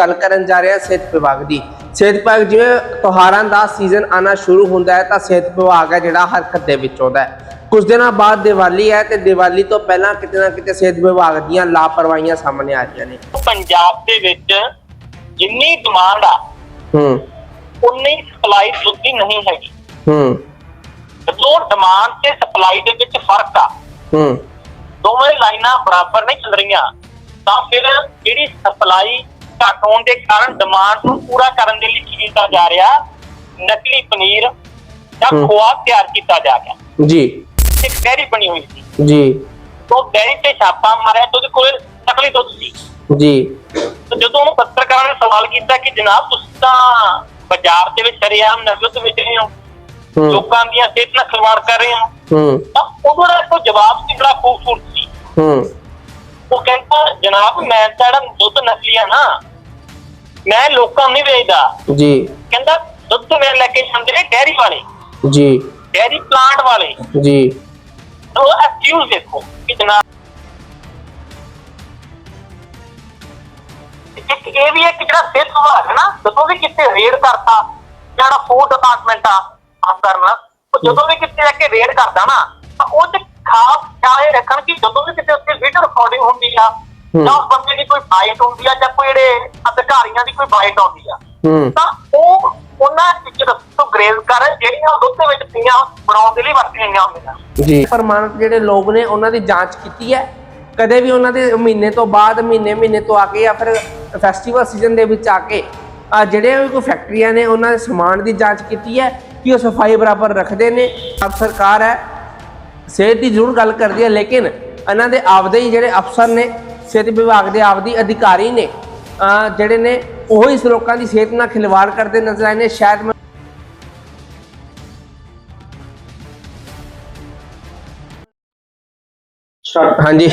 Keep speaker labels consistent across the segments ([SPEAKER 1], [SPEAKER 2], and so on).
[SPEAKER 1] ਗੱਲ ਕਰਨ ਜਾ ਰਹੇ ਹਾਂ ਸਿਹਤ ਵਿਭਾਗ ਦੀ। ਸਿਹਤ ਵਿਭਾਗ ਜਿਵੇਂ ਤਿਉਹਾਰਾਂ ਦਾ ਸੀਜ਼ਨ ਆਣਾ ਸ਼ੁਰੂ ਹੁੰਦਾ ਹੈ ਤਾਂ ਸਿਹਤ ਵਿਭਾਗ ਹੈ ਜਿਹੜਾ ਹਰਕਤ ਦੇ ਵਿੱਚ ਆਉਂਦਾ ਹੈ। ਕੁਝ ਦਿਨਾਂ ਬਾਅਦ ਦੀਵਾਲੀ ਹੈ ਤੇ ਦੀਵਾਲੀ ਤੋਂ ਪਹਿਲਾਂ ਕਿਤੇ ਨਾ ਕਿਤੇ ਸਿਹਤ ਵਿਭਾਗ ਦੀਆਂ ਲਾਪਰਵਾਹੀਆਂ ਸਾਹਮਣੇ ਆ ਰਹੀਆਂ ਨੇ।
[SPEAKER 2] ਪੰਜਾਬ ਦੇ ਵਿੱਚ ਜਿੰਨੀ ਡਿਮਾਂਡ ਆ
[SPEAKER 1] ਹੂੰ।
[SPEAKER 2] ਉਨੀ ਸਪਲਾਈ ਦੁੱਧੀ ਨਹੀਂ ਹੈਗੀ।
[SPEAKER 1] ਹੂੰ।
[SPEAKER 2] ਜਦੋਂ ਡਿਮਾਂਡ ਤੇ ਸਪਲਾਈ ਦੇ ਵਿੱਚ ਫ਼ਰਕ ਆ
[SPEAKER 1] ਹੂੰ।
[SPEAKER 2] ਦੋਵੇਂ ਲਾਈਨਾਂ ਬਰਾਬਰ ਨਹੀਂ ਚੱਲ ਰਹੀਆਂ ਤਾਂ ਫਿਰ ਜਿਹੜੀ ਸਪਲਾਈ ਘੱਟ ਹੋਣ ਦੇ ਕਾਰਨ ਡਿਮਾਂਡ ਨੂੰ ਪੂਰਾ ਕਰਨ ਦੇ ਲਈ ਕੀ ਕੀਤਾ ਜਾ ਰਿਹਾ? ਨਕਲੀ ਪਨੀਰ
[SPEAKER 1] ਹਮ।
[SPEAKER 2] ਖੋਆ ਤਿਆਰ ਕੀਤਾ ਜਾ ਰਿਹਾ।
[SPEAKER 1] ਜੀ।
[SPEAKER 2] ਇੱਕ ਡੈਰੀ ਬਣੀ ਹੋਈ ਸੀ।
[SPEAKER 1] ਜੀ।
[SPEAKER 2] ਉਹ ਡੈਰੀ ਤੇ ਛਾਪਾ ਮਾਰਿਆ ਤੇ ਉਹਦੇ ਕੋਲ ਨਕਲੀ ਦੁੱਧ ਸੀ।
[SPEAKER 1] ਜੀ।
[SPEAKER 2] ਤੇ ਜਦੋਂ ਉਹਨੂੰ ਪੱਤਰਕਾਰਾਂ ਨੇ ਸਵਾਲ ਕੀਤਾ ਕਿ ਜਨਾਬ ਤੁਸੀਂ ਤਾਂ ਬਾਜ਼ਾਰ ਦੇ ਵਿੱਚ ਸ਼ਰੇਆਮ ਨਕਲ ਤੇ ਵੇਚ ਰਹੇ ਹੋ। ਲੋਕਾਂ ਦੀਆਂ ਸਿਹਤ ਨਾਲ ਖਿਲਵਾੜ ਕਰ ਰਹੇ ਹੋ।
[SPEAKER 1] ਹੂੰ।
[SPEAKER 2] ਤਾਂ ਉਹਦਾ ਦਾ ਕੋਈ ਜਵਾਬ ਸੀ ਬੜਾ ਖੂਬਸੂਰਤ ਸੀ।
[SPEAKER 1] ਹੂੰ।
[SPEAKER 2] ਉਹ ਕਹਿੰਦਾ ਜਨਾਬ ਮੈਂ ਤਾਂ ਜਿਹੜਾ ਦੁੱਧ ਨਕਲੀ ਆ ਨਾ ਮੈਂ ਲੋਕਾਂ ਨੂੰ ਨਹੀਂ ਵੇਚਦਾ।
[SPEAKER 1] ਜੀ।
[SPEAKER 2] ਕਹਿੰਦਾ ਦੁੱਧ ਮੈਂ ਲੈ ਕੇ ਜਾਂਦੇ ਨੇ ਡੈਰੀ ਵਾਲੇ।
[SPEAKER 1] ਜੀ।
[SPEAKER 2] ਡੈਰੀ ਪਲਾਂਟ ਵਾਲੇ।
[SPEAKER 1] ਜੀ।
[SPEAKER 2] ਉਹ ਐਕਸਕਿਊਜ਼ ਦੇਖੋ ਕਿ ਜਨਾਬ ਇੱਕ ਇਹ ਵੀ ਇੱਕ ਜਿਹੜਾ ਸਿਹਤ ਵਿਭਾਗ ਹੈ ਨਾ ਜਦੋਂ ਵੀ ਕਿਤੇ ਰੇਡ ਕਰਤਾ ਜਿਹੜਾ ਫੂਡ ਡਿਪਾਰਟਮੈਂਟ ਆ ਆਮ ਕਰਨਾ ਉਹ ਜਦੋਂ ਵੀ ਕਿਤੇ ਜਾ ਕੇ ਰੇਡ ਕਰਦਾ ਨਾ ਤਾਂ ਉਹ ਤੇ ਖਾਸ ਚਾਹੇ ਰੱਖਣ ਕਿ ਜਦੋਂ ਵੀ ਕਿਤੇ ਉੱਤੇ ਵੀਡੀਓ ਰਿਕਾਰਡਿੰਗ ਹੁੰਦੀ ਆ। ਜਾਂ ਉਸ ਬੰਦੇ ਦੀ ਕੋਈ ਬਾਈਟ ਹੁੰਦੀ ਆ ਜਾਂ ਕੋਈ ਜਿਹੜੇ ਅਧਿਕਾਰੀਆਂ ਦੀ ਕੋਈ ਬਾਈਟ ਆਉਂਦੀ ਆ।
[SPEAKER 1] ਹੂੰ।
[SPEAKER 2] ਤਾਂ ਉਹ ਉਹਨਾਂ ਚੀਜ਼ਾਂ ਤੋਂ ਗ੍ਰੇਜ਼ ਕਰਨ ਜਿਹੜੀਆਂ ਦੁੱਧ ਦੇ ਵਿੱਚ ਪਈਆਂ ਬਣਾਉਣ ਦੇ ਲਈ ਵਰਤੀਆਂ ਗਈਆਂ ਹੁੰਦੀਆਂ।
[SPEAKER 1] ਜੀ। ਪ੍ਰਮਾਣਿਤ ਜਿਹੜੇ ਲੋਕ ਨੇ ਉਹਨਾਂ ਦੀ ਜਾਂਚ ਕੀਤੀ ਹੈ। ਕਦੇ ਵੀ ਉਹਨਾਂ ਦੇ ਮਹੀਨੇ ਤੋਂ ਬਾਅਦ ਮਹੀਨੇ ਮਹੀਨੇ ਤੋਂ ਆ ਕੇ ਜਾਂ ਫਿਰ ਫੈਸਟੀਵਲ ਸੀਜ਼ਨ ਦੇ ਵਿੱਚ ਆ ਕੇ ਆ ਜਿਹੜੇ ਵੀ ਕੋਈ ਫੈਕਟਰੀਆਂ ਨੇ ਉਹਨਾਂ ਦੇ ਸਮਾਨ ਦੀ ਜਾਂਚ ਕੀਤੀ ਹੈ ਕਿ ਉਹ ਸਫ਼ਾਈ ਬਰਾਬਰ ਰੱਖਦੇ ਨੇ। ਆਪ ਸਰਕਾਰ ਹੈ ਸਿਹਤ ਦੀ ਜ਼ਰੂਰ ਗੱਲ ਕਰਦੀ ਹੈ ਲੇਕਿਨ ਇਹਨਾਂ ਦੇ ਆਪਦੇ ਹੀ ਜਿਹੜੇ ਅਫਸਰ ਨੇ ਸਿਹਤ ਵਿਭਾਗ ਦੇ ਆਪਦੀ ਅਧਿਕਾਰੀ ਨੇ, ਅਹ, ਜਿਹੜੇ ਨੇ ਉਹ ਇਸ ਲੋਕਾਂ ਦੀ ਸਿਹਤ ਨਾਲ ਖਿਲਵਾੜ ਕਰਦੇ ਨਜ਼ਰ ਆਏ ਨੇ, ਸ਼ਾਇਦ ਹਾਂਜੀ।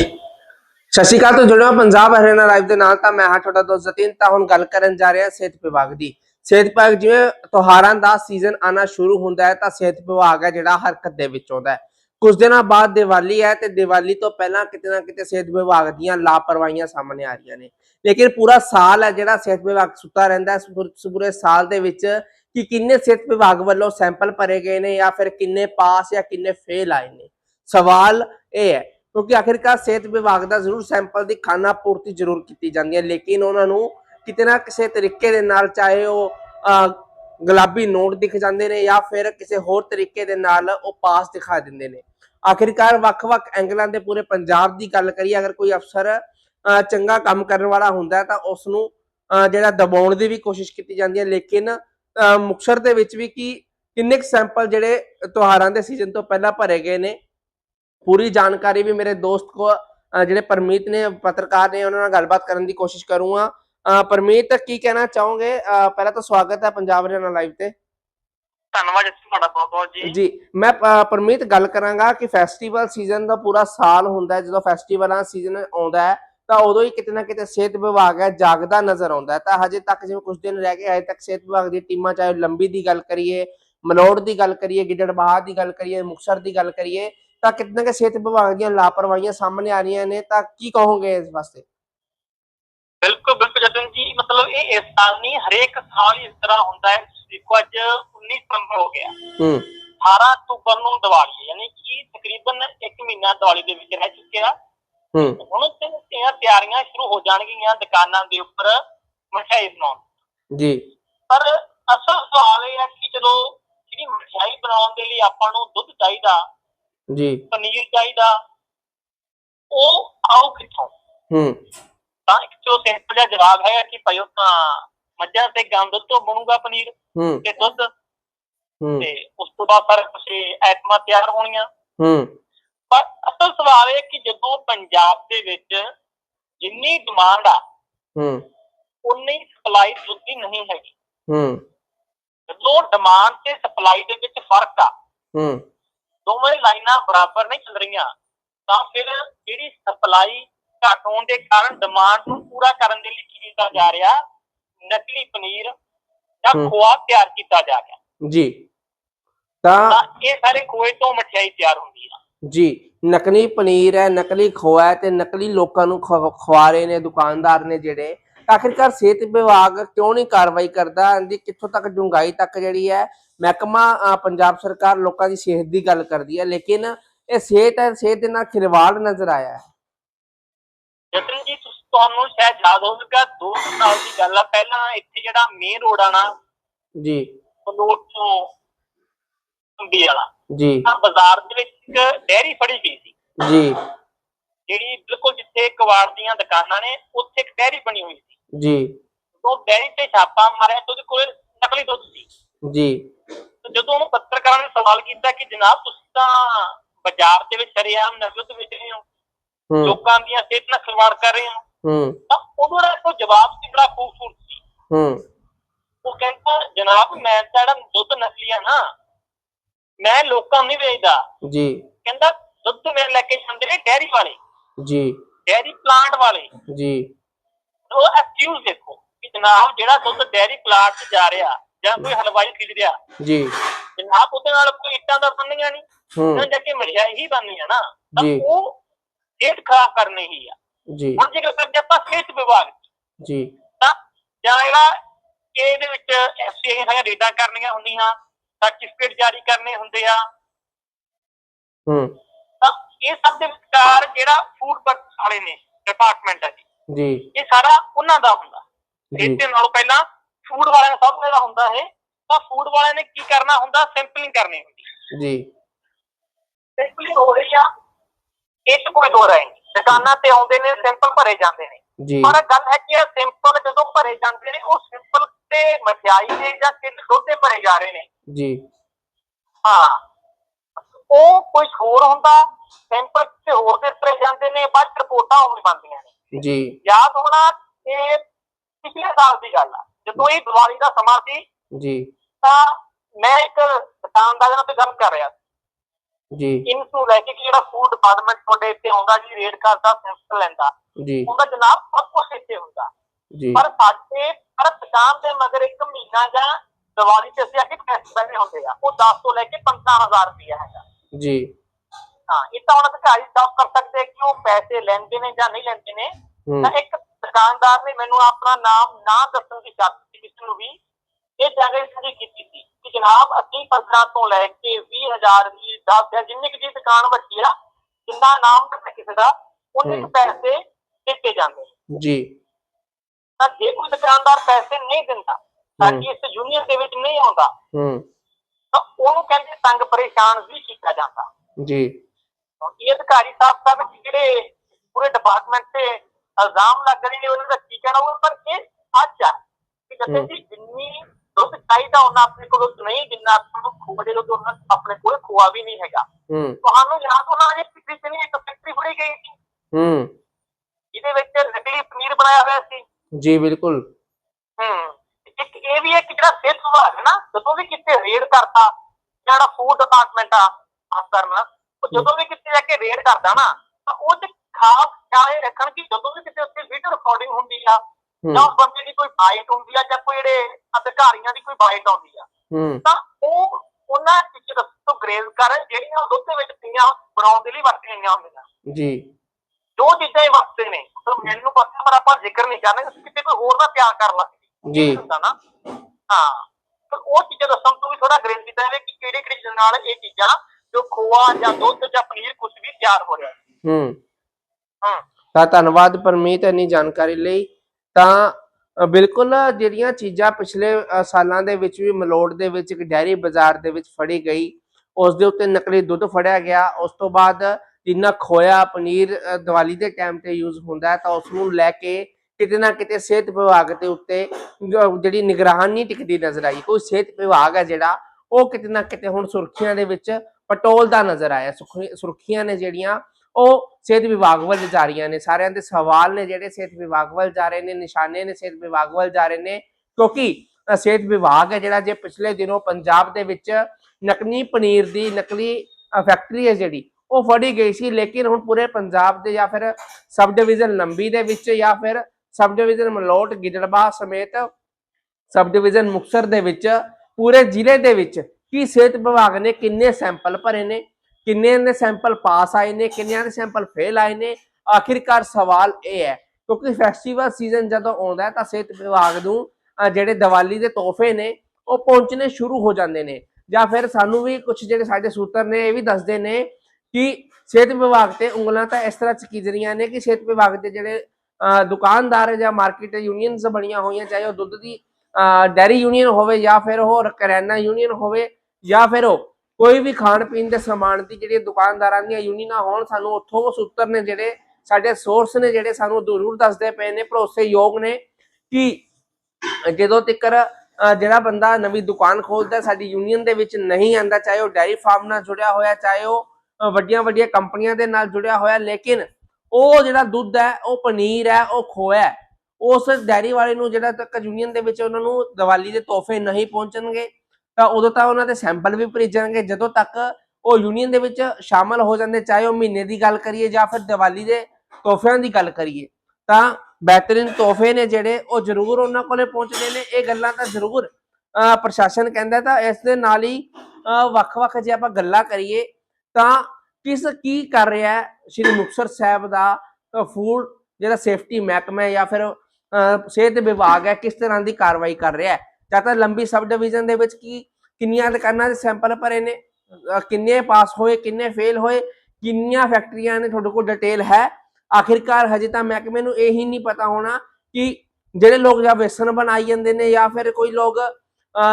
[SPEAKER 1] ਸਤਿ ਸ਼੍ਰੀ ਅਕਾਲ ਤੋਂ ਜੁੜਿਆ ਪੰਜਾਬ ਹਰਿਆਣਾ ਲਾਈਵ ਦੇ ਨਾਲ, ਤਾਂ ਮੈਂ ਹਾਂ ਤੁਹਾਡਾ ਦੋਸਤ ਜਤਿਨ, ਤਾਂ ਹੁਣ ਗੱਲ ਕਰਨ ਜਾ ਰਿਹਾ ਸਿਹਤ ਵਿਭਾਗ ਦੀ। ਸਿਹਤ ਵਿਭਾਗ ਜਿਵੇਂ ਤਿਉਹਾਰਾਂ ਦਾ ਸੀਜ਼ਨ ਆਣਾ ਸ਼ੁਰੂ ਹੁੰਦਾ ਹੈ, ਤਾਂ ਸਿਹਤ ਵਿਭਾਗ ਹੈ ਜਿਹੜਾ ਹਰਕਤ ਦੇ ਵਿੱਚ ਆਉਂਦਾ ਹੈ। ਕੁਝ ਦਿਨਾਂ ਬਾਅਦ ਦੀਵਾਲੀ ਹੈ ਤੇ ਦੀਵਾਲੀ ਤੋਂ ਪਹਿਲਾਂ ਕਿਤੇ ਨਾ ਕਿਤੇ ਸਿਹਤ ਵਿਭਾਗ ਦੀਆਂ ਲਾਪਰਵਾਹੀਆਂ ਸਾਹਮਣੇ ਆ ਰਹੀਆਂ ਨੇ। ਲੇਕਿਨ ਪੂਰਾ ਸਾਲ ਹੈ ਜਿਹੜਾ ਸਿਹਤ ਵਿਭਾਗ ਸੁੱਤਾ ਰਹਿੰਦਾ ਹੈ। ਪੂਰੇ ਸਾਲ ਦੇ ਵਿੱਚ ਕਿ ਕਿੰਨੇ ਸਿਹਤ ਵਿਭਾਗ ਵੱਲੋਂ ਸੈਂਪਲ ਭਰੇ ਗਏ ਨੇ ਜਾਂ ਫਿਰ ਕਿੰਨੇ ਪਾਸ ਜਾਂ ਕਿੰਨੇ ਫੇਲ ਆਏ ਨੇ? ਸਵਾਲ ਇਹ ਹੈ ਕਿਉਂਕਿ ਆਖਿਰਕਾਰ ਸਿਹਤ ਵਿਭਾਗ ਦਾ ਜ਼ਰੂਰ ਸੈਂਪਲ ਦੀ ਖਾਨਾ ਪੂਰਤੀ ਜ਼ਰੂਰ ਕੀਤੀ ਜਾਂਦੀ ਹੈ। ਲੇਕਿਨ ਉਹਨਾਂ ਨੂੰ ਕਿਤੇ ਨਾ ਕਿਸੇ ਤਰੀਕੇ ਦੇ ਨਾਲ ਚਾਹੇ ਉਹ ਅਹ, ਗੁਲਾਬੀ ਨੋਟ ਦਿਖ ਜਾਂਦੇ ਨੇ ਜਾਂ ਫਿਰ ਕਿਸੇ ਹੋਰ ਤਰੀਕੇ ਦੇ ਨਾਲ ਉਹ ਪਾਸ ਦਿਖਾ ਦਿੰਦੇ ਨੇ। ਆਖਿਰਕਾਰ ਵੱਖ-ਵੱਖ ਐਂਗਲਾਂ ਦੇ ਪੂਰੇ ਪੰਜਾਬ ਦੀ ਗੱਲ ਕਰੀਏ ਅਗਰ ਕੋਈ ਅਫਸਰ ਚੰਗਾ ਕੰਮ ਕਰਨ ਵਾਲਾ ਹੁੰਦਾ ਤਾਂ ਉਸ ਨੂੰ ਜਿਹੜਾ ਦਬਾਉਣ ਦੀ ਵੀ ਕੋਸ਼ਿਸ਼ ਕੀਤੀ ਜਾਂਦੀ ਹੈ। ਲੇਕਿਨ ਅਹ, ਮੁਕਤਸਰ ਦੇ ਵਿੱਚ ਵੀ ਕੀ ਕਿੰਨੇ ਸੈਂਪਲ ਜਿਹੜੇ ਤਿਉਹਾਰਾਂ ਦੇ ਸੀਜ਼ਨ ਤੋਂ ਪਹਿਲਾਂ ਭਰੇ ਗਏ ਨੇ ਪੂਰੀ ਜਾਣਕਾਰੀ ਵੀ ਮੇਰੇ ਦੋਸਤ ਕੋ ਜਿਹੜੇ ਪਰਮੀਤ ਨੇ ਪੱਤਰਕਾਰ ਨੇ ਉਹਨਾਂ ਨਾਲ ਗੱਲਬਾਤ ਕਰਨ ਦੀ ਕੋਸ਼ਿਸ਼ ਕਰੂੰਗਾ। ਪਰਮੀਤ ਕੀ ਕਹਿਣਾ ਚਾਹੋਗੇ? ਪਹਿਲਾਂ ਤਾਂ ਸਵਾਗਤ ਹੈ ਪੰਜਾਬ ਹਰਿਆਣਾ ਲਾਈਵ ਤੇ।
[SPEAKER 2] ਧੰਨਵਾਦ ਜੀ ਤੁਹਾਡਾ ਬਹੁਤ ਬਹੁਤ ਜੀ।
[SPEAKER 1] ਜੀ ਮੈਂ ਪਰਮੀਤ ਗੱਲ ਕਰਾਂਗਾ ਕਿ ਫੈਸਟੀਵਲ ਸੀਜ਼ਨ ਦਾ ਪੂਰਾ ਸਾਲ ਹੁੰਦਾ ਹੈ। ਜਦੋਂ ਫੈਸਟੀਵਲਾਂ ਸੀਜ਼ਨ ਆਉਂਦਾ ਹੈ ਤਾਂ ਉਦੋਂ ਹੀ ਕਿਤੇ ਨਾ ਕਿਤੇ ਸਿਹਤ ਵਿਭਾਗ ਹੈ ਜਾਗਦਾ ਨਜ਼ਰ ਆਉਂਦਾ ਤਾਂ ਹਜੇ ਤੱਕ ਜਿਵੇਂ ਕੁਝ ਦਿਨ ਰਹਿ ਗਏ ਹਜੇ ਤੱਕ ਸਿਹਤ ਵਿਭਾਗ ਦੀ ਟੀਮਾਂ ਚਾਹੇ ਲੰਬੀ ਦੀ ਗੱਲ ਕਰੀਏ ਮਲੋੜ ਦੀ ਗੱਲ ਕਰੀਏ ਗਿੱਦੜਬਾਹਾ ਦੀ ਗੱਲ ਕਰੀਏ ਮੁਕਤਸਰ ਦੀ ਗੱਲ ਕਰੀਏ ਤਾਂ ਕਿਤੇ ਨਾ ਕਿਤੇ ਸਿਹਤ ਵਿਭਾਗ ਦੀਆਂ ਲਾਪਰਵਾਹੀਆਂ ਸਾਹਮਣੇ ਆ ਰਹੀਆਂ ਨੇ। ਤਾਂ ਕੀ ਕਹੋਗੇ ਇਸ ਵਾਸਤੇ
[SPEAKER 2] ਬਿਲਕੁਲ ਬਿਲਕੁਲ ਜਤਨ ਜੀ ਮਤਲਬ ਇਹ ਇਸ ਸਾਲ ਨਹੀਂ ਹਰੇਕ ਸਾਲ ਇਸ ਤਰ੍ਹਾਂ ਹੁੰਦਾ ਹੈ। ਦੇਖੋ ਅੱਜ 19 ਸਤੰਬਰ ਹੋ ਗਿਆ।
[SPEAKER 1] ਹੂੰ।
[SPEAKER 2] 18 ਅਕਤੂਬਰ ਨੂੰ ਦੀਵਾਲੀ ਯਾਨੀ ਕਿ ਤਕਰੀਬਨ 1 ਮਹੀਨਾ ਦੀਵਾਲੀ ਦੇ ਵਿੱਚ ਰਹਿ ਚੁੱਕਿਆ।
[SPEAKER 1] ਹੂੰ।
[SPEAKER 2] ਹੁਣ ਤੇ ਇਹ ਤਿਆਰੀਆਂ ਸ਼ੁਰੂ ਹੋ ਜਾਣਗੀਆਂ ਦੁਕਾਨਾਂ ਦੇ ਉੱਪਰ ਮਠਿਆਈ ਬਣਾਉਣ।
[SPEAKER 1] ਜੀ।
[SPEAKER 2] ਪਰ ਅਸਲ ਸਵਾਲ ਇਹ ਹੈ ਕਿ ਜਦੋਂ ਜਿਹੜੀ ਮਠਿਆਈ ਬਣਾਉਣ ਦੇ ਲਈ ਆਪਾਂ ਨੂੰ ਦੁੱਧ ਚਾਹੀਦਾ
[SPEAKER 1] ਜੀ।
[SPEAKER 2] ਪਨੀਰ ਚਾਹੀਦਾ ਉਹ ਆਉ ਕਿੱਥੋਂ?
[SPEAKER 1] ਹੂੰ।
[SPEAKER 2] ਤਾਂ ਇੱਕ ਤੋਂ ਸਿੰਪਲ ਜਿਹਾ ਜਵਾਬ ਹੈ ਕਿ ਭਾਈ ਉਹ ਤਾਂ ਮੱਝਾਂ ਤੇ ਗਾਂ ਦੁੱਧ ਤੋਂ ਬਣੂਗਾ ਪਨੀਰ
[SPEAKER 1] ਹੂੰ।
[SPEAKER 2] ਤੇ ਦੁੱਧ। ਤੇ ਉਸ ਤੋਂ ਬਾਅਦ ਸਾਰੇ ਕੁਝ ਐਟਮਾਂ ਤਿਆਰ ਹੋਣੀਆਂ।
[SPEAKER 1] ਹੂੰ।
[SPEAKER 2] ਪਰ ਅਸਲ ਸਵਾਲ ਇਹ ਕਿ ਜਦੋਂ ਪੰਜਾਬ ਦੇ ਵਿੱਚ ਜਿੰਨੀ ਡਿਮਾਂਡ ਆ
[SPEAKER 1] ਹੂੰ।
[SPEAKER 2] ਉਨੀ ਸਪਲਾਈ ਦੁੱਧ ਦੀ ਨਹੀਂ ਹੈਗੀ।
[SPEAKER 1] ਹੂੰ।
[SPEAKER 2] ਜਦੋਂ ਡਿਮਾਂਡ ਤੇ ਸਪਲਾਈ ਦੇ ਵਿੱਚ ਫ਼ਰਕ ਆ
[SPEAKER 1] ਹੂੰ।
[SPEAKER 2] ਦੋਵੇਂ ਲਾਈਨਾਂ ਬਰਾਬਰ ਨਹੀਂ ਚੱਲ ਰਹੀਆਂ ਤਾਂ ਫਿਰ ਜਿਹੜੀ ਸਪਲਾਈ ਘੱਟ ਹੋਣ ਦੇ ਕਾਰਨ ਡਿਮਾਂਡ ਨੂੰ ਪੂਰਾ ਕਰਨ ਦੇ ਲਈ ਕੀ ਕੀਤਾ ਜਾ ਰਿਹਾ? ਨਕਲੀ ਪਨੀਰ ਜਾਂ। ਖੋਆ ਤਿਆਰ ਕੀਤਾ ਜਾ ਰਿਹਾ।
[SPEAKER 1] ਜੀ। ਤਾਂ
[SPEAKER 2] ਇਹ ਸਾਰੇ ਖੋਏ ਤੋਂ ਮਠਿਆਈ ਤਿਆਰ ਹੁੰਦੀ ਆ।
[SPEAKER 1] ਜੀ ਨਕਲੀ ਪਨੀਰ ਹੈ ਨਕਲੀ ਖੋਆ ਹੈ ਤੇ ਨਕਲੀ ਲੋਕਾਂ ਨੂੰ ਖਵਾ ਰਹੇ ਨੇ ਦੁਕਾਨਦਾਰ ਨੇ ਜਿਹੜੇ। ਆਖਿਰਕਾਰ ਸਿਹਤ ਵਿਭਾਗ ਕਿਉਂ ਨਹੀਂ ਕਾਰਵਾਈ ਕਰਦਾ? ਇਹਦੀ ਕਿੱਥੋਂ ਤੱਕ ਡੂੰਘਾਈ ਤੱਕ ਜਿਹੜੀ ਹੈ? ਮਹਿਕਮਾ ਪੰਜਾਬ ਸਰਕਾਰ ਲੋਕਾਂ ਦੀ ਸਿਹਤ ਦੀ ਗੱਲ ਕਰਦੀ ਹੈ ਲੇਕਿਨ ਇਹ ਸਿਹਤ ਹੈ ਸਿਹਤ ਦੇ ਨਾਲ ਖਿਲਵਾੜ ਨਜ਼ਰ ਆਇਆ ਹੈ।
[SPEAKER 2] ਜਤਨ ਜੀ ਤੁਸੀਂ ਤੁਹਾਨੂੰ ਸ਼ਾਇਦ ਯਾਦ ਹੋਵੇਗਾ ਦੋ ਸਾਲ ਦੀ ਗੱਲ ਆ ਪਹਿਲਾਂ ਇੱਥੇ ਜਿਹੜਾ ਮੇਨ ਰੋਡ ਆ ਨਾ
[SPEAKER 1] ਜੀ।
[SPEAKER 2] ਬਲੋਟ ਤੋਂ ਹੁੰਦੀ ਵਾਲਾ
[SPEAKER 1] ਜੀ।
[SPEAKER 2] ਤਾਂ ਬਾਜ਼ਾਰ ਦੇ ਵਿੱਚ ਇੱਕ ਡੈਰੀ ਫੜੀ ਗਈ ਸੀ।
[SPEAKER 1] ਜੀ।
[SPEAKER 2] ਜਿਹੜੀ ਬਿਲਕੁਲ ਜਿੱਥੇ ਕਵਾੜ ਦੀਆਂ ਦੁਕਾਨਾਂ ਨੇ ਉੱਥੇ ਇੱਕ ਡੈਰੀ ਬਣੀ ਹੋਈ ਸੀ।
[SPEAKER 1] ਜੀ।
[SPEAKER 2] ਉਹ ਡੈਰੀ ਤੇ ਛਾਪਾ ਮਾਰਿਆ ਤੇ ਉਹਦੇ ਕੋਲ ਨਕਲੀ ਦੁੱਧ ਸੀ।
[SPEAKER 1] ਜੀ।
[SPEAKER 2] ਤੇ ਜਦੋਂ ਉਹਨੂੰ ਪੱਤਰਕਾਰਾਂ ਨੇ ਸਵਾਲ ਕੀਤਾ ਕਿ ਜਨਾਬ ਤੁਸੀਂ ਤਾਂ ਬਾਜ਼ਾਰ ਦੇ ਵਿੱਚ ਸ਼ਰੇਆਮ ਨਕਲੀ ਦੁੱਧ ਵੇਚ ਰਹੇ ਹੂੰ ਲੋਕਾਂ ਦੀਆਂ ਸਿਹਤ ਨਾਲ ਖਿਲਵਾੜ ਕਰ ਰਹੇ ਹੋ।
[SPEAKER 1] ਹੂੰ।
[SPEAKER 2] ਤਾਂ ਜਿਹੜਾ ਕੋਈ ਜਵਾਬ ਸੀ ਬੜਾ ਖੂਬਸੂਰਤ ਸੀ।
[SPEAKER 1] ਹੂੰ।
[SPEAKER 2] ਉਹ ਕਹਿੰਦਾ ਜਨਾਬ ਮੈਂ ਤਾਂ ਜਿਹੜਾ ਦੁੱਧ ਨਕਲੀ ਆ ਨਾ ਮੈਂ ਲੋਕਾਂ ਨੂੰ ਨਹੀਂ ਵੇਚਦਾ।
[SPEAKER 1] ਜੀ।
[SPEAKER 2] ਕਹਿੰਦਾ ਦੁੱਧ ਮੇਰੇ ਲੈ ਕੇ ਜਾਂਦੇ ਨੇ ਡੈਰੀ ਵਾਲੇ
[SPEAKER 1] ਜੀ।
[SPEAKER 2] ਡੈਰੀ ਪਲਾਂਟ ਵਾਲੇ।
[SPEAKER 1] ਜੀ।
[SPEAKER 2] ਉਹ ਐਕਸਕਿਊਜ਼ ਦੇਖੋ ਕਿ ਜਨਾਬ ਜਿਹੜਾ ਦੁੱਧ ਡੈਰੀ ਪਲਾਂਟ 'ਚ ਜਾ ਰਿਹਾ ਜਾਂ ਕੋਈ ਹਲਵਾਈ ਖਰੀਦ ਰਿਹਾ
[SPEAKER 1] ਜੀ।
[SPEAKER 2] ਜਨਾਬ ਉਹਦੇ ਨਾਲ ਕੋਈ ਇੱਟਾਂ ਦਾ ਬਣਨੀਆਂ ਨਹੀਂ।
[SPEAKER 1] ਹੂੰ।
[SPEAKER 2] ਉਹਨਾਂ ਜਾ ਕੇ ਮਠਿਆਈ ਹੀ ਬਣਨੀ ਆ ਨਾ। ਤਾਂ
[SPEAKER 1] ਜੀ।
[SPEAKER 2] ਉਹ ਸਿਹਤ ਖਰਾਬ ਕਰਨੀ ਹੀ ਆ।
[SPEAKER 1] ਜੀ।
[SPEAKER 2] ਹੁਣ ਜੇਕਰ ਕਰਦੇ ਆਪਾਂ ਸਿਹਤ ਵਿਭਾਗ
[SPEAKER 1] ਜੀ।
[SPEAKER 2] ਤਾਂ ਜਾਂ ਜਿਹੜਾ ਇਹਦੇ ਵਿੱਚ ਐਫਸੀਆਈ ਦੀਆਂ ਡੇਟਾ ਕਰਨੀਆਂ ਹੁੰਦੀਆਂ ਸਰਟੀਫਿਕੇਟ ਜਾਰੀ ਕਰਨੇ ਹੁੰਦੇ ਆ।
[SPEAKER 1] ਹੂੰ।
[SPEAKER 2] ਤਾਂ ਇਹ ਸਭ ਦੇ ਵਿਚਕਾਰ ਜਿਹੜਾ ਫੂਡ ਵਰਕਸ ਵਾਲੇ ਨੇ ਡਿਪਾਰਟਮੈਂਟ ਹੈ ਜੀ
[SPEAKER 1] ਜੀ।
[SPEAKER 2] ਇਹ ਸਾਰਾ ਉਹਨਾਂ ਦਾ ਹੁੰਦਾ।
[SPEAKER 1] ਜੀ।
[SPEAKER 2] ਇਸ ਦੇ ਨਾਲੋਂ ਪਹਿਲਾਂ ਫੂਡ ਵਾਲਿਆਂ ਦਾ ਸਭ ਦਾ ਹੁੰਦਾ ਹੈ ਤਾਂ ਫੂਡ ਵਾਲਿਆਂ ਨੇ ਕੀ ਕਰਨਾ ਹੁੰਦਾ? ਸੈਂਪਲਿੰਗ ਕਰਨੀ ਹੁੰਦੀ।
[SPEAKER 1] ਜੀ।
[SPEAKER 2] ਸੈਂਪਲਿੰਗ ਹੋ ਰਹੀ ਆ। ਇਹ 'ਚ ਕੋਈ ਦੋ ਰਾਏ ਨਹੀਂ ਦੁਕਾਨਾਂ ਤੇ ਆਉਂਦੇ ਨੇ ਸੈਂਪਲ ਭਰੇ ਜਾਂਦੇ ਨੇ।
[SPEAKER 1] ਜੀ।
[SPEAKER 2] ਪਰ ਗੱਲ ਹੈ ਕਿ ਇਹ ਸੈਂਪਲ ਜਦੋਂ ਭਰੇ ਜਾਂਦੇ ਨੇ ਉਹ ਸੈਂਪਲ ਤੇ ਮਠਿਆਈ ਦੇ ਜਾਂ ਕਿੰਨ ਦੇ ਭਰੇ ਜਾ ਰਹੇ ਨੇ।
[SPEAKER 1] ਜੀ।
[SPEAKER 2] ਹਾਂ। ਉਹ ਕੁਝ ਹੋਰ ਹੁੰਦਾ ਸੈਂਪਲ ਤੇ ਹੋਰ ਦੇ ਭਰੇ ਜਾਂਦੇ ਨੇ ਬਾਅਦ ਰਿਪੋਰਟਾਂ ਹੋਣੀ ਬਣਦੀਆਂ ਨੇ।
[SPEAKER 1] ਜੀ।
[SPEAKER 2] ਯਾਦ ਹੋਣਾ ਇਹ ਪਿਛਲੇ ਸਾਲ ਦੀ ਗੱਲ ਆ। ਜਦੋਂ ਇਹ ਦੀਵਾਲੀ ਦਾ ਸਮਾਂ ਸੀ
[SPEAKER 1] ਜੀ।
[SPEAKER 2] ਤਾਂ ਮੈਂ ਇੱਕ ਦੁਕਾਨਦਾਰ ਨਾਲ ਗੱਲ ਕਰ ਰਿਹਾ ਸੀ।
[SPEAKER 1] ਜੀ।
[SPEAKER 2] ਇਸ ਨੂੰ ਲੈ ਕੇ ਕਿ ਜਿਹੜਾ ਫੂਡ ਡਿਪਾਰਟਮੈਂਟ ਤੁਹਾਡੇ ਇੱਥੇ ਆਉਂਦਾ ਜੀ ਰੇਡ ਕਰਦਾ ਸੈਂਪਲ ਲੈਂਦਾ
[SPEAKER 1] ਜੀ।
[SPEAKER 2] ਉਹਦਾ ਜਨਾਬ ਸਭ ਕੁਝ ਇੱਥੇ ਹੁੰਦਾ।
[SPEAKER 1] ਜੀ।
[SPEAKER 2] ਪਰ ਸਾਡੇ ਹਰ ਦੁਕਾਨ ਦੇ ਮਗਰ ਇੱਕ ਮਹੀਨਾ ਜਾਂ ਦੀਵਾਲੀ ਤੇ ਅਸੀਂ ਆ ਕੇ ਟੈਸਟ ਬਣੇ ਹੁੰਦੇ ਆ। ਉਹ 10 ਤੋਂ ਲੈ ਕੇ 15000 ਰੁਪਇਆ ਹੈਗਾ।
[SPEAKER 1] ਜੀ।
[SPEAKER 2] ਹਾਂ ਇਹ ਤਾਂ ਹੁਣ ਅਧਿਕਾਰੀ ਜੌਬ ਕਰ ਸਕਦੇ ਕਿ ਉਹ ਪੈਸੇ ਲੈਂਦੇ ਨੇ ਜਾਂ ਨਹੀਂ ਲੈਂਦੇ ਨੇ। ਤਾਂ ਇੱਕ ਦੁਕਾਨਦਾਰ ਨੇ ਮੈਨੂੰ ਆਪਣਾ ਨਾਮ ਨਾ ਦੱਸਣ ਦੀ ਸ਼ਰਤ ਕਿਸੇ ਨੂੰ ਵੀ ਇਹ ਜਾਗਰੂਕਤਾ ਕੀਤੀ ਸੀ। ਕਿ ਜਨਾਬ ਅਸੀਂ 15 ਤੋਂ ਲੈ ਕੇ 20000 ਦੀ 10000 ਜਿੰਨੀ ਕੁ ਜੀ ਦੁਕਾਨ ਵੱਡੀ ਆ ਜਿੰਨਾ ਨਾਮ ਕਿਸੇ ਦਾ ਉਹਨੇ। ਪੈਸੇ ਦਿੱਤੇ ਜਾਂਦੇ।
[SPEAKER 1] ਜੀ।
[SPEAKER 2] ਤਾਂ ਜੇ ਕੋਈ ਦੁਕਾਨਦਾਰ ਪੈਸੇ ਨਹੀਂ ਦਿੰਦਾ ਸਾਡੀ ਇਸ ਯੂਨੀਅਨ ਦੇ ਵਿੱਚ ਨਹੀਂ ਆਉਂਦਾ
[SPEAKER 1] ਹੂੰ।
[SPEAKER 2] ਤਾਂ ਉਹਨੂੰ ਕਹਿੰਦੇ ਤੰਗ ਪਰੇਸ਼ਾਨ ਵੀ ਕੀਤਾ ਜਾਂਦਾ।
[SPEAKER 1] ਜੀ।
[SPEAKER 2] ਇਹ ਅਧਿਕਾਰੀ ਸਾਹਿਬ ਸਾਹਿਬ ਜਿਹੜੇ ਪੂਰੇ ਡਿਪਾਰਟਮੈਂਟ ਤੇ ਇਲਜ਼ਾਮ ਲੱਗ ਰਹੇ ਨੇ ਉਹਨਾਂ ਦਾ ਕੀ ਕਹਿਣਾ ਹੋਊਗਾ ਪਰ ਇਹ ਅੱਜ ਆ ਕਿ ਜਿੰਨੀ ਦੁੱਧ ਚਾਹੀਦਾ ਉਹਨਾਂ ਆਪਣੇ ਕੋਲ ਦੁੱਧ ਨਹੀਂ ਜਿੰਨਾ ਆਪਾਂ ਨੂੰ ਦੇ ਦੁੱਧ ਉਹਨਾਂ ਆਪਣੇ ਕੋਲ ਖੋਆ ਵੀ ਨਹੀਂ ਹੈਗਾ।
[SPEAKER 1] ਹੂੰ।
[SPEAKER 2] ਤੁਹਾਨੂੰ ਯਾਦ ਹੋਣਾ ਇਹ ਪਿਛਲੀ ਦਿਨੀ ਇੱਕ ਫੈਕਟਰੀ ਫੜੀ ਗਈ ਸੀ।
[SPEAKER 1] ਹੂੰ।
[SPEAKER 2] ਜਿਹਦੇ ਵਿੱਚ ਨਕਲੀ ਪਨੀਰ ਬਣਾਇਆ ਹੋਇਆ ਸੀ।
[SPEAKER 1] ਜੀ ਬਿਲਕੁਲ।
[SPEAKER 2] ਹੂੰ। ਇੱਕ ਇਹ ਵੀ ਹੈ ਕਿ ਜਿਹੜਾ ਸਿਹਤ ਵਿਭਾਗ ਹੈ ਨਾ ਜਦੋਂ ਵੀ ਕਿਤੇ ਰੇਡ ਕਰਦਾ ਜਿਹੜਾ ਫੂਡ ਡਿਪਾਰਟਮੈਂਟ ਆ ਆਪ ਕਰਨਾ ਉਹ ਜਦੋਂ ਵੀ ਕਿਤੇ ਜਾ ਕੇ ਰੇਡ ਕਰਦਾ ਨਾ ਤਾਂ ਉਹ ਤੇ ਖਾਸ ਖਿਆਲ ਰੱਖਣ ਕਿ ਜਦੋਂ ਵੀ ਕਿਤੇ ਉੱਥੇ ਵੀਡੀਓ ਰਿਕਾਰਡਿੰਗ ਹੁੰਦੀ ਆ ਜਾਂ ਉਸ ਬੰਦੇ ਦੀ ਕੋਈ ਬਾਈਟ ਹੁੰਦੀ ਆ ਜਾਂ ਕੋਈ ਜਿਹੜੇ ਅਧਿਕਾਰੀਆਂ ਦੀ ਕੋਈ ਬਾਈਟ ਆਉਂਦੀ ਆ। ਤਾਂ ਉਹ ਉਹਨਾਂ ਚੀਜ਼ਾਂ ਤੋਂ ਗ੍ਰੇਜ਼ ਕਰਨ ਜਿਹੜੀਆਂ ਦੁੱਧ ਦੇ ਵਿੱਚ ਪਈਆਂ ਬਣਾਉਣ ਦੇ ਲਈ ਵਰਤੀਆਂ ਗਈਆਂ ਹੁੰਦੀਆਂ।
[SPEAKER 1] ਜੀ।
[SPEAKER 2] ਜੋ ਚੀਜ਼ਾਂ ਇਹ ਵਰਤੇ ਨੇ ਤਾਂ ਮੈਨੂੰ ਪਤਾ ਪਰ ਆਪਾਂ ਜ਼ਿਕਰ ਨਹੀਂ ਕਰਨਾ ਕਿਤੇ ਕੋਈ ਹੋਰ ਨਾ ਪਿਆਰ ਕਰ ਲੱਗੇ
[SPEAKER 1] ਜੀ।
[SPEAKER 2] ਹੁੰਦਾ ਨਾ। ਹਾਂ। ਤਾਂ ਉਹ ਚੀਜ਼ਾਂ ਦੱਸਣ ਤੋਂ ਵੀ ਥੋੜਾ ਗ੍ਰੇਸ ਕੀਤਾ ਜਾਵੇ ਕਿ ਕਿਹੜੇ ਕਿਹੜੇ ਚੀਜ਼ਾਂ ਨਾਲ ਇਹ ਚੀਜ਼ਾਂ ਜੋ ਖੋਆ ਜਾਂ ਦੁੱਧ ਜਾਂ ਪਨੀਰ ਕੁਝ ਵੀ ਤਿਆਰ ਹੋ ਰਿਹਾ।
[SPEAKER 1] ਹੂੰ।
[SPEAKER 2] ਹਾਂ।
[SPEAKER 1] ਤਾਂ ਧੰਨਵਾਦ ਪਰਮੀਤ ਇੰਨੀ ਜਾਣਕਾਰੀ ਲਈ। ਤਾਂ ਬਿਲਕੁਲ ਜਿਹੜੀਆਂ ਚੀਜ਼ਾਂ ਪਿਛਲੇ ਸਾਲਾਂ ਦੇ ਵਿੱਚ ਵੀ ਮਲੋੜ ਦੇ ਵਿੱਚ ਇੱਕ ਡੈਰੀ ਬਾਜ਼ਾਰ ਦੇ ਵਿੱਚ ਫੜੀ ਗਈ, ਉਸ ਦੇ ਉੱਤੇ ਨਕਲੀ ਦੁੱਧ ਫੜਿਆ ਗਿਆ, ਉਸ ਤੋਂ ਬਾਅਦ ਜਿੰਨਾ ਖੋਇਆ ਪਨੀਰ ਦੀਵਾਲੀ ਦੇ ਟਾਈਮ ਤੇ ਯੂਜ਼ ਹੁੰਦਾ ਤਾਂ ਉਸ ਨੂੰ ਲੈ ਕੇ ਕਿਤੇ ਨਾ ਕਿਤੇ ਸਿਹਤ ਵਿਭਾਗ ਦੇ ਉੱਤੇ ਜੋ ਜਿਹੜੀ ਨਿਗਰਾਨੀ ਟਿਕਦੀ ਨਜ਼ਰ ਆਈ, ਕੋਈ ਸਿਹਤ ਵਿਭਾਗ ਹੈ ਜਿਹੜਾ, ਉਹ ਕਿਤੇ ਨਾ ਕਿਤੇ ਹੁਣ ਸੁਰਖੀਆਂ ਦੇ ਵਿੱਚ ਪਟੋਲ ਦਾ ਨਜ਼ਰ ਆਇਆ, ਸੁਰਖੀ- ਸੁਰਖੀਆਂ ਨੇ ਜਿਹੜੀਆਂ ਉਹ ਸਿਹਤ ਵਿਭਾਗ ਵੱਲ ਜਾ ਰਹੀਆਂ ਨੇ। ਸਾਰਿਆਂ ਦੇ ਸਵਾਲ ਨੇ ਜਿਹੜੇ ਸਿਹਤ ਵਿਭਾਗ ਵੱਲ ਜਾ ਰਹੇ ਨੇ, ਨਿਸ਼ਾਨੇ ਨੇ ਸਿਹਤ ਵਿਭਾਗ ਵੱਲ ਜਾ ਰਹੇ ਨੇ। ਕਿਉਂਕਿ ਸਿਹਤ ਵਿਭਾਗ ਹੈ ਜਿਹੜਾ ਜੇ ਪਿਛਲੇ ਦਿਨੋਂ ਪੰਜਾਬ ਦੇ ਵਿੱਚ ਨਕਲੀ ਪਨੀਰ ਦੀ, ਨਕਲੀ ਫੈਕਟਰੀ ਹੈ ਜਿਹੜੀ, ਉਹ ਫੜੀ ਗਈ ਸੀ। ਲੇਕਿਨ ਹੁਣ ਪੂਰੇ ਪੰਜਾਬ ਦੇ ਜਾਂ ਫਿਰ ਸਬ ਡਿਵੀਜ਼ਨ ਲੰਬੀ ਦੇ ਵਿੱਚ ਜਾਂ ਫਿਰ ਸਬ ਡਿਵੀਜ਼ਨ ਮਲੋਟ, ਗਿੱਦੜਬਾਹ ਸਮੇਤ ਸਬ ਡਿਵੀਜ਼ਨ ਮੁਕਤਸਰ ਦੇ ਵਿੱਚ, ਪੂਰੇ ਜ਼ਿਲ੍ਹੇ ਦੇ ਵਿੱਚ ਕੀ ਸਿਹਤ ਵਿਭਾਗ ਨੇ ਕਿੰਨੇ ਸੈਂਪਲ ਭਰੇ ਨੇ? ਕਿੰਨੇ ਦੇ ਸੈਂਪਲ ਪਾਸ ਆਏ ਨੇ, ਕਿੰਨਿਆਂ ਦੇ ਸੈਂਪਲ ਫੇਲ ਆਏ ਨੇ? ਆਖਿਰਕਾਰ ਸਵਾਲ ਇਹ ਹੈ, ਕਿਉਂਕਿ ਫੈਸਟੀਵਲ ਸੀਜ਼ਨ ਜਦੋਂ ਆਉਂਦਾ ਤਾਂ ਸਿਹਤ ਵਿਭਾਗ ਨੂੰ ਜਿਹੜੇ ਦੀਵਾਲੀ ਦੇ ਤੋਹਫੇ ਨੇ, ਉਹ ਪਹੁੰਚਣੇ ਸ਼ੁਰੂ ਹੋ ਜਾਂਦੇ ਨੇ। ਜਾਂ ਫਿਰ ਸਾਨੂੰ ਵੀ ਕੁਝ ਜਿਹੜੇ ਸਾਡੇ ਸੂਤਰ ਨੇ, ਇਹ ਵੀ ਦੱਸਦੇ ਨੇ ਕਿ ਸਿਹਤ ਵਿਭਾਗ ਤੇ ਉਂਗਲਾਂ ਤਾਂ ਇਸ ਤਰ੍ਹਾਂ ਚਕੀਜ ਰਹੀਆਂ ਨੇ ਕਿ ਸਿਹਤ ਵਿਭਾਗ ਦੇ ਜਿਹੜੇ ਦੁਕਾਨਦਾਰ ਜਾਂ ਮਾਰਕੀਟ ਯੂਨੀਅਨਸ ਬਣੀਆਂ ਹੋਈਆਂ, ਚਾਹੇ ਉਹ ਦੁੱਧ ਦੀ ਡੈਰੀ ਯੂਨੀਅਨ ਹੋਵੇ ਜਾਂ ਫਿਰ ਉਹ ਕਰਿਆਨਾ ਯੂਨੀਅਨ ਹੋਵੇ ਜਾਂ ਫਿਰ ਉਹ ਕੋਈ ਵੀ ਖਾਣ ਪੀਣ ਦੇ ਸਮਾਨ ਦੀ ਜਿਹੜੀ ਦੁਕਾਨਦਾਰਾਂ ਦੀਆਂ ਯੂਨੀਅਨਾਂ ਹੋਣ, ਸਾਨੂੰ ਉੱਥੋਂ ਉਹ ਸੂਤਰ ਨੇ ਜਿਹੜੇ ਸਾਡੇ ਸੋਰਸ ਨੇ ਜਿਹੜੇ ਸਾਨੂੰ ਜ਼ਰੂਰ ਦੱਸਦੇ ਪਏ ਨੇ, ਭਰੋਸੇਯੋਗ ਨੇ ਕਿ ਜਦੋਂ ਤੱਕ ਜਿਹੜਾ ਬੰਦਾ ਨਵੀਂ ਦੁਕਾਨ ਖੋਲਦਾ, ਸਾਡੀ ਯੂਨੀਅਨ ਦੇ ਵਿੱਚ ਨਹੀਂ ਆਂਦਾ, ਚਾਹੇ ਉਹ ਡੈਰੀ ਫਾਰਮ ਨਾਲ ਜੁੜਿਆ ਹੋਇਆ, ਚਾਹੇ ਉਹ ਵੱਡੀਆਂ ਵੱਡੀਆਂ ਕੰਪਨੀਆਂ ਦੇ ਨਾਲ ਜੁੜਿਆ ਹੋਇਆ, ਲੇਕਿਨ ਉਹ ਜਿਹੜਾ ਦੁੱਧ ਹੈ, ਉਹ ਪਨੀਰ ਹੈ, ਉਹ ਖੋਇਆ ਉਸ ਡੈਰੀ ਵਾਲੇ ਨੂੰ ਜਿਹੜਾ ਤੱਕ ਯੂਨੀਅਨ ਦੇ ਵਿੱਚ ਉਹਨਾਂ ਨੂੰ ਦੀਵਾਲੀ ਦੇ ਤੋਹਫੇ ਨਹੀਂ ਪਹੁੰਚਣਗੇ ਤਾਂ ਉਦੋਂ ਤਾਂ ਉਹਨਾਂ ਦੇ ਸੈਂਪਲ ਵੀ ਭੇਜਣਗੇ ਜਦੋਂ ਤੱਕ ਉਹ ਯੂਨੀਅਨ ਦੇ ਵਿੱਚ ਸ਼ਾਮਲ ਹੋ ਜਾਂਦੇ, ਚਾਹੇ ਉਹ ਮਹੀਨੇ ਦੀ ਗੱਲ ਕਰੀਏ ਜਾਂ ਫਿਰ ਦੀਵਾਲੀ ਦੇ ਤੋਹਫਿਆਂ ਦੀ ਗੱਲ ਕਰੀਏ, ਤਾਂ ਬਿਹਤਰੀਨ ਤੋਹਫੇ ਨੇ ਜਿਹੜੇ, ਉਹ ਜ਼ਰੂਰ ਉਹਨਾਂ ਕੋਲੇ ਪਹੁੰਚਦੇ ਨੇ। ਇਹ ਗੱਲਾਂ ਤਾਂ ਜ਼ਰੂਰ ਪ੍ਰਸ਼ਾਸਨ ਕਹਿੰਦਾ ਤਾਂ ਇਸ ਦੇ ਨਾਲ ਹੀ ਵੱਖ-ਵੱਖ ਜੇ ਆਪਾਂ ਗੱਲਾਂ ਕਰੀਏ, ਤਾਂ ਕਿਸ ਕੀ ਕਰ ਰਿਹਾ ਹੈ? ਸ਼੍ਰੀ ਮੁਕਤਸਰ ਸਾਹਿਬ ਦਾ ਫੂਡ ਜਿਹੜਾ ਸੇਫਟੀ ਮਹਿਕਮਾ ਹੈ ਜਾਂ ਫਿਰ ਅਹ ਸਿਹਤ ਵਿਭਾਗ ਹੈ, ਕਿਸ ਤਰ੍ਹਾਂ ਦੀ ਕਾਰਵਾਈ ਕਰ ਰਿਹਾ ਹੈ? ਜਾਂ ਤਾਂ ਲੰਬੀ ਸਬ ਡਿਵੀਜ਼ਨ ਦੇ ਵਿੱਚ ਕੀ, ਕਿੰਨੀਆਂ ਦੁਕਾਨਾਂ ਦੇ ਸੈਂਪਲ ਭਰੇ ਨੇ ਕਿੰਨੇ ਪਾਸ ਹੋਏ, ਕਿੰਨੇ ਫੇਲ ਹੋਏ, ਕਿੰਨੀਆਂ ਫੈਕਟਰੀਆਂ ਨੇ ਤੁਹਾਡੇ ਕੋਲ ਡਿਟੇਲ ਹੈ? ਆਖਿਰਕਾਰ ਹਜੇ ਤਾਂ ਮਹਿਕਮੇ ਨੂੰ ਇਹ ਹੀ ਨਹੀਂ ਪਤਾ ਹੋਣਾ ਕਿ ਜਿਹੜੇ ਲੋਕ ਜਾਂ ਵੇਸਣ ਬਣਾਈ ਜਾਂਦੇ ਨੇ ਜਾਂ ਫਿਰ ਕੋਈ ਲੋਕ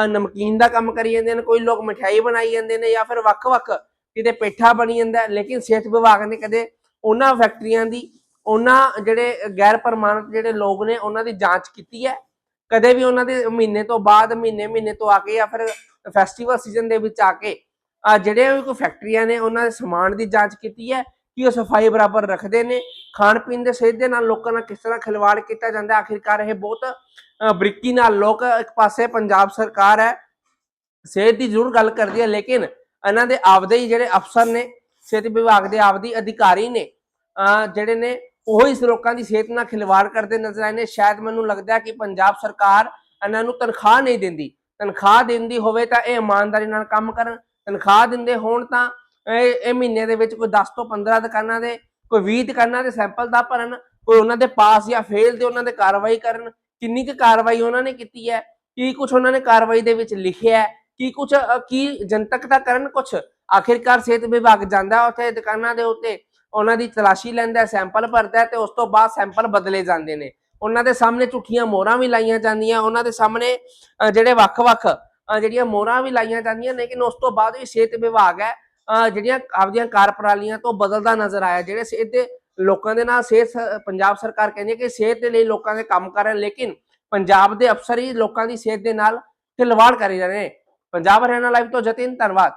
[SPEAKER 1] ਨਮਕੀਨ ਦਾ ਕੰਮ ਕਰੀ ਜਾਂਦੇ ਨੇ, ਕੋਈ ਲੋਕ ਮਠਿਆਈ ਬਣਾਈ ਜਾਂਦੇ ਨੇ ਜਾਂ ਫਿਰ ਵੱਖ-ਵੱਖ ਕਿਤੇ ਪੇਠਾ ਬਣੀ ਜਾਂਦਾ, ਲੇਕਿਨ ਸਿਹਤ ਵਿਭਾਗ ਨੇ ਕਦੇ ਉਹਨਾਂ ਫੈਕਟਰੀਆਂ ਦੀ, ਉਹਨਾਂ ਜਿਹੜੇ ਗੈਰ ਪ੍ਰਮਾਣਿਤ ਜਿਹੜੇ ਲੋਕ ਨੇ ਉਹਨਾਂ ਦੀ ਜਾਂਚ ਕੀਤੀ ਹੈ? ਕਦੇ ਵੀ ਉਹਨਾਂ ਦੇ ਮਹੀਨੇ ਤੋਂ ਬਾਅਦ, ਮਹੀਨੇ ਮਹੀਨੇ ਤੋਂ ਆ ਕੇ ਜਾਂ ਫਿਰ ਫੈਸਟੀਵਲ ਸੀਜ਼ਨ ਦੇ ਵਿੱਚ ਆ ਕੇ ਜਿਹੜੇ ਵੀ ਕੋਈ ਫੈਕਟਰੀਆਂ ਨੇ, ਉਹਨਾਂ ਦੇ ਸਮਾਨ ਦੀ ਜਾਂਚ ਕੀਤੀ ਹੈ ਕਿ ਉਹ ਸਫ਼ਾਈ ਬਰਾਬਰ ਰੱਖਦੇ ਨੇ, ਖਾਣ ਪੀਣ ਦੇ ਸਿਹਤ ਦੇ ਨਾਲ ਲੋਕਾਂ ਨਾਲ ਕਿਸ ਤਰ੍ਹਾਂ ਖਿਲਵਾੜ ਕੀਤਾ ਜਾਂਦਾ, ਆਖਿਰਕਾਰ ਇਹ ਬਹੁਤ ਬਰੀਕੀ ਨਾਲ ਲੋਕ ਇੱਕ ਪਾਸੇ ਪੰਜਾਬ ਸਰਕਾਰ ਹੈ, ਸਿਹਤ ਦੀ ਜ਼ਰੂਰ ਗੱਲ ਕਰਦੀ ਹੈ, ਲੇਕਿਨ ਇਹਨਾਂ ਦੇ ਆਪਦੇ ਹੀ ਜਿਹੜੇ ਅਫਸਰ ਨੇ, ਸਿਹਤ ਵਿਭਾਗ ਦੇ ਆਪਦੀ ਅਧਿਕਾਰੀ ਨੇ ਅਹ ਜਿਹੜੇ ਨੇ ਉਹ ਇਸ ਲੋਕਾਂ ਦੀ ਸਿਹਤ ਨਾਲ ਖਿਲਵਾੜ ਕਰਦੇ ਨਜ਼ਰ ਆਏ ਨੇ। ਸ਼ਾਇਦ ਮੈਨੂੰ ਲੱਗਦਾ ਕਿ ਪੰਜਾਬ ਸਰਕਾਰ ਇਹਨਾਂ ਨੂੰ ਤਨਖਾਹ ਨਹੀਂ ਦਿੰਦੀ। ਤਨਖਾਹ ਦਿੰਦੀ ਹੋਵੇ ਤਾਂ ਇਹ ਇਮਾਨਦਾਰੀ ਨਾਲ ਕੰਮ ਕਰਨ। ਤਨਖਾਹ ਦਿੰਦੇ ਹੋਣ ਤਾਂ ਇਹ ਇਹ ਮਹੀਨੇ ਦੇ ਵਿੱਚ ਕੋਈ 10 ਤੋਂ 15 ਦੁਕਾਨਾਂ ਦੇ, ਕੋਈ 20 ਦੁਕਾਨਾਂ ਦੇ ਸੈਂਪਲ ਦਾ ਭਰਨ, ਕੋਈ ਉਹਨਾਂ ਦੇ ਪਾਸ ਜਾਂ ਫੇਲ ਦੇ ਉਹਨਾਂ ਦੇ ਕਾਰਵਾਈ ਕਰਨ। ਕਿੰਨੀ ਕੁ ਕਾਰਵਾਈ ਉਹਨਾਂ ਨੇ ਕੀਤੀ ਹੈ? ਕੀ ਕੁਝ ਉਹਨਾਂ ਨੇ ਕਾਰਵਾਈ ਦੇ ਵਿੱਚ ਲਿਖਿਆ ਹੈ? ਕੀ ਕੁਝ ਕੀ ਜਨਤਕ ਦਾ ਕਰਨ ਕੁਝ ਆਖਿਰਕਾਰ ਸਿਹਤ ਵਿਭਾਗ ਜਾਂਦਾ ਉੱਥੇ ਦੁਕਾਨਾਂ ਦੇ ਉੱਤੇ। ਉਹਨਾਂ ਦੀ ਤਲਾਸ਼ੀ ਲੈਂਦਾ ਸੈਂਪਲ ਭਰਦਾ ਹੈ ਤੇ ਉਸ ਤੋਂ ਬਾਅਦ ਸੈਂਪਲ ਬਦਲੇ ਜਾਂਦੇ ਨੇ। ਉਹਨਾਂ ਦੇ ਸਾਹਮਣੇ ਝੂਠੀਆਂ ਮੋਹਰਾਂ ਵੀ ਲਾਈਆਂ ਜਾਂਦੀਆਂ, ਉਹਨਾਂ ਦੇ ਸਾਹਮਣੇ ਜਿਹੜੇ ਵੱਖ-ਵੱਖ ਜਿਹੜੀਆਂ ਮੋਹਰਾਂ ਵੀ ਲਾਈਆਂ ਜਾਂਦੀਆਂ ਲੇਕਿਨ ਉਸ ਤੋਂ ਬਾਅਦ ਵੀ ਸਿਹਤ ਵਿਭਾਗ ਹੈ ਜਿਹੜੀਆਂ ਆਪਦੀਆਂ ਕਾਰਪਰਾਲੀਆਂ ਤੋਂ ਬਦਲਦਾ ਨਜ਼ਰ ਆਇਆ, ਜਿਹੜੇ ਸਿਹਤ ਦੇ ਲੋਕਾਂ ਦੇ ਨਾਲ ਸਿਹਤ ਪੰਜਾਬ ਸਰਕਾਰ ਕਹਿੰਦੀ ਹੈ ਕਿ ਸਿਹਤ ਦੇ ਲਈ ਲੋਕਾਂ ਦੇ ਕੰਮ ਕਰ ਰਹੇ ਲੇਕਿਨ ਪੰਜਾਬ ਦੇ ਅਫਸਰ ਹੀ ਲੋਕਾਂ ਦੀ ਸਿਹਤ ਦੇ ਨਾਲ ਖਿਲਵਾੜ ਕਰੀ ਰਹੇ ਨੇ। ਪੰਜਾਬ ਹਰਿਆਣਾ ਲਾਈਵ ਤੋਂ ਜਤਿਨ, ਧੰਨਵਾਦ।